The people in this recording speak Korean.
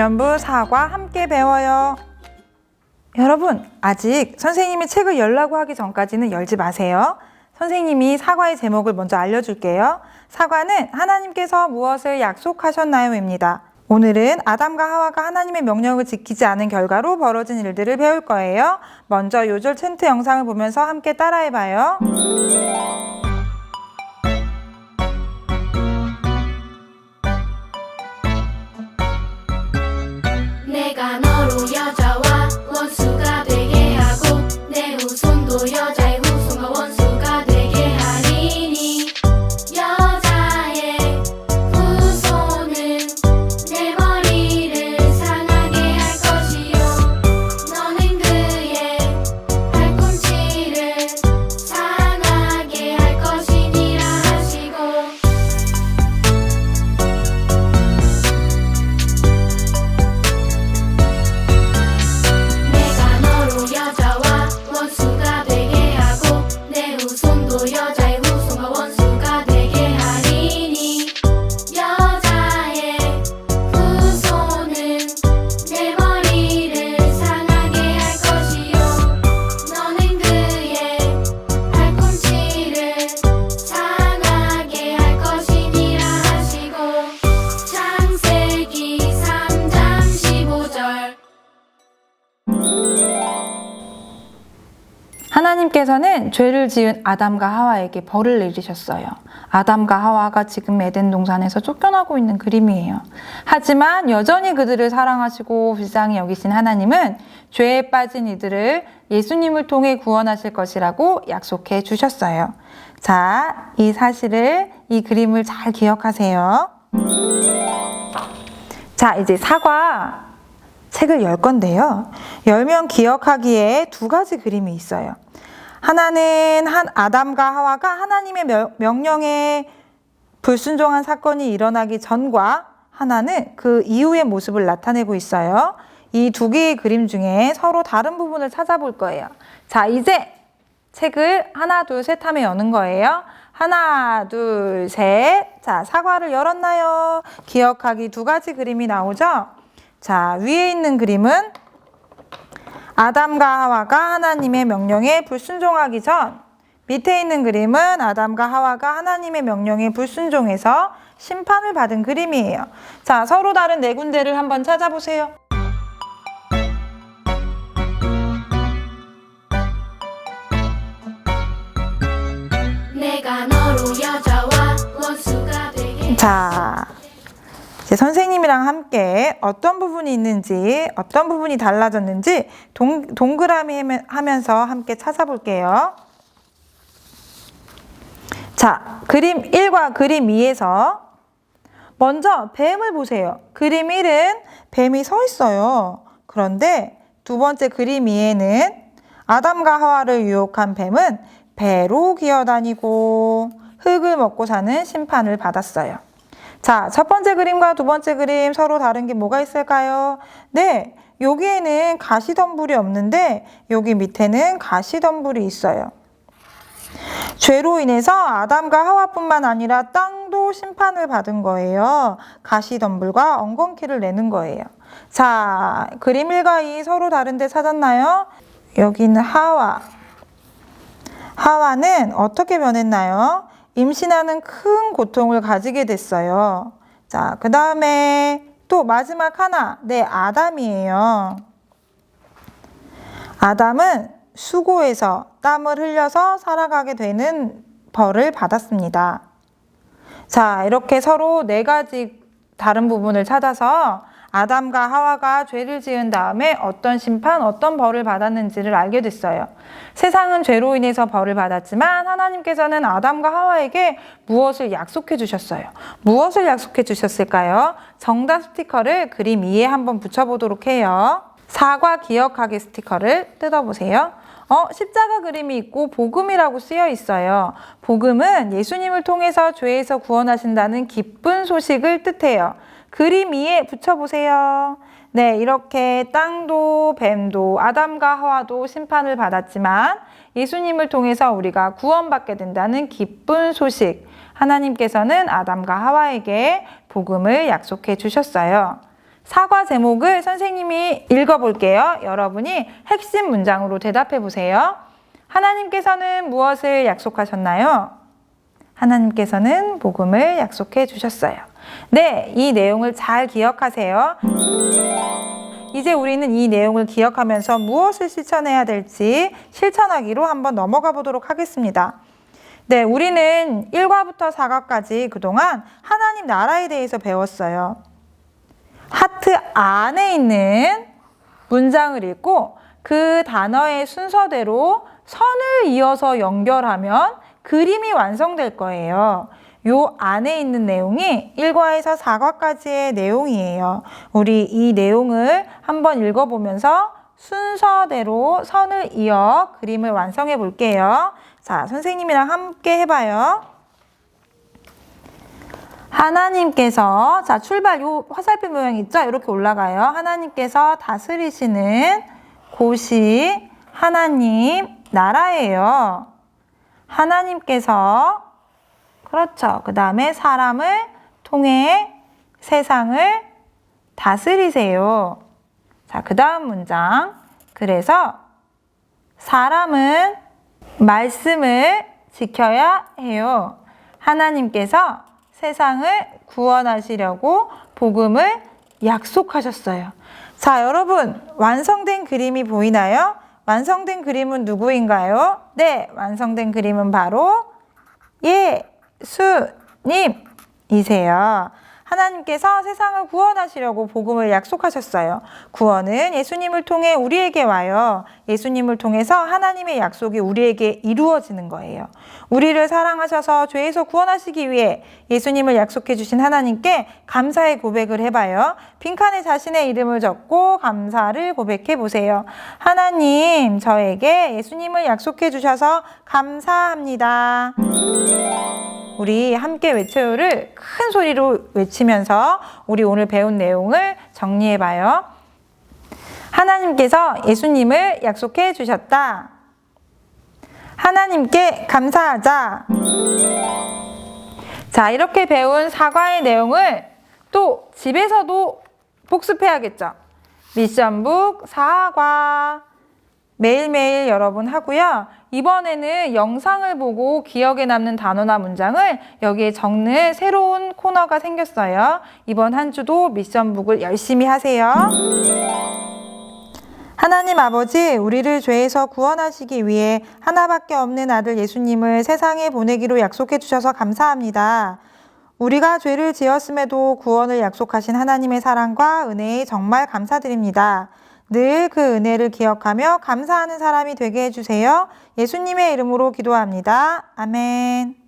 전년부 사과 함께 배워요. 여러분, 아직 선생님이 책을 열라고 하기 전까지는 열지 마세요. 선생님이 사과의 제목을 먼저 알려줄게요. 사과는 하나님께서 무엇을 약속하셨나요?입니다. 오늘은 아담과 하와가 하나님의 명령을 지키지 않은 결과로 벌어진 일들을 배울 거예요. 먼저 요절 챈트 영상을 보면서 함께 따라해봐요. 하나님께서는 죄를 지은 아담과 하와에게 벌을 내리셨어요. 아담과 하와가 지금 에덴 동산에서 쫓겨나고 있는 그림이에요. 하지만 여전히 그들을 사랑하시고 불쌍히 여기신 하나님은 죄에 빠진 이들을 예수님을 통해 구원하실 것이라고 약속해 주셨어요. 자, 이 사실을, 이 그림을 잘 기억하세요. 자, 이제 사과 책을 열 건데요. 열면 기억하기에 두 가지 그림이 있어요. 하나는 한 아담과 하와가 하나님의 명- 명령에 불순종한 사건이 일어나기 전과 하나는 그 이후의 모습을 나타내고 있어요. 이 두 개의 그림 중에 서로 다른 부분을 찾아볼 거예요. 자, 이제 책을 하나, 둘, 셋 하면 여는 거예요. 하나, 둘, 셋. 자, 사과를 열었나요? 기억하기 두 가지 그림이 나오죠? 자, 위에 있는 그림은 아담과 하와가 하나님의 명령에 불순종하기 전, 밑에 있는 그림은 아담과 하와가 하나님의 명령에 불순종해서 심판을 받은 그림이에요. 자, 서로 다른 네 군데를 한번 찾아보세요. 여자 선생님이랑 함께 어떤 부분이 있는지, 어떤 부분이 달라졌는지 동, 동그라미 하면- 하면서 함께 찾아볼게요. 자, 그림 1과 그림 2에서 먼저 뱀을 보세요. 그림 1은 뱀이 서 있어요. 그런데 두 번째 그림 2에는 아담과 하와를 유혹한 뱀은 배로 기어다니고 흙을 먹고 사는 심판을 받았어요. 자, 첫 번째 그림과 두 번째 그림 서로 다른 게 뭐가 있을까요? 네, 여기에는 가시덤불이 없는데 여기 밑에는 가시덤불이 있어요. 죄로 인해서 아담과 하와뿐만 아니라 땅도 심판을 받은 거예요. 가시덤불과 엉겅퀴를 내는 거예요. 자, 그림 1과 2 서로 다른데 찾았나요? 여기는 하와. 하와는 어떻게 변했나요? 임신하는 큰 고통을 가지게 됐어요. 자, 그 다음에 또 마지막 하나. 네, 아담이에요. 아담은 수고해서 땀을 흘려서 살아가게 되는 벌을 받았습니다. 자, 이렇게 서로 네 가지 다른 부분을 찾아서 아담과 하와가 죄를 지은 다음에 어떤 심판, 어떤 벌을 받았는지를 알게 됐어요. 세상은 죄로 인해서 벌을 받았지만 하나님께서는 아담과 하와에게 무엇을 약속해 주셨어요. 무엇을 약속해 주셨을까요? 정답 스티커를 그림 위에 한번 붙여보도록 해요. 사과 기억하기 스티커를 뜯어보세요. 어, 십자가 그림이 있고 복음이라고 쓰여 있어요. 복음은 예수님을 통해서 죄에서 구원하신다는 기쁜 소식을 뜻해요. 그림 위에 붙여보세요. 네, 이렇게 땅도 뱀도 아담과 하와도 심판을 받았지만 예수님을 통해서 우리가 구원받게 된다는 기쁜 소식. 하나님께서는 아담과 하와에게 복음을 약속해 주셨어요. 사과 제목을 선생님이 읽어볼게요. 여러분이 핵심 문장으로 대답해 보세요. 하나님께서는 무엇을 약속하셨나요? 하나님께서는 복음을 약속해 주셨어요. 네, 이 내용을 잘 기억하세요. 이제 우리는 이 내용을 기억하면서 무엇을 실천해야 될지 실천하기로 한번 넘어가 보도록 하겠습니다. 네, 우리는 1과부터 4과까지 그동안 하나님 나라에 대해서 배웠어요. 하트 안에 있는 문장을 읽고 그 단어의 순서대로 선을 이어서 연결하면 그림이 완성될 거예요. 요 안에 있는 내용이 1과에서 4과까지의 내용이에요. 우리 이 내용을 한번 읽어보면서 순서대로 선을 이어 그림을 완성해 볼게요. 자, 선생님이랑 함께 해봐요. 하나님께서 자 출발 요 화살표 모양 있죠? 이렇게 올라가요. 하나님께서 다스리시는 곳이 하나님 나라예요. 하나님께서 그렇죠. 그 다음에 사람을 통해 세상을 다스리세요. 자, 그 다음 문장. 그래서 사람은 말씀을 지켜야 해요. 하나님께서 세상을 구원하시려고 복음을 약속하셨어요. 자, 여러분, 완성된 그림이 보이나요? 완성된 그림은 누구인가요? 네, 완성된 그림은 바로 예수님이세요. 하나님께서 세상을 구원하시려고 복음을 약속하셨어요. 구원은 예수님을 통해 우리에게 와요. 예수님을 통해서 하나님의 약속이 우리에게 이루어지는 거예요. 우리를 사랑하셔서 죄에서 구원하시기 위해 예수님을 약속해 주신 하나님께 감사의 고백을 해봐요. 빈칸에 자신의 이름을 적고 감사를 고백해 보세요. 하나님, 저에게 예수님을 약속해 주셔서 감사합니다. 우리 함께 외쳐요를 큰 소리로 외치면서 우리 오늘 배운 내용을 정리해 봐요. 하나님께서 예수님을 약속해 주셨다. 하나님께 감사하자. 자, 이렇게 배운 사과의 내용을 또 집에서도 복습해야겠죠. 미션북 사과. 매일매일 여러분 하고요. 이번에는 영상을 보고 기억에 남는 단어나 문장을 여기에 적는 새로운 코너가 생겼어요. 이번 한 주도 미션북을 열심히 하세요. 하나님 아버지, 우리를 죄에서 구원하시기 위해 하나밖에 없는 아들 예수님을 세상에 보내기로 약속해 주셔서 감사합니다. 우리가 죄를 지었음에도 구원을 약속하신 하나님의 사랑과 은혜에 정말 감사드립니다. 늘 그 은혜를 기억하며 감사하는 사람이 되게 해주세요. 예수님의 이름으로 기도합니다. 아멘.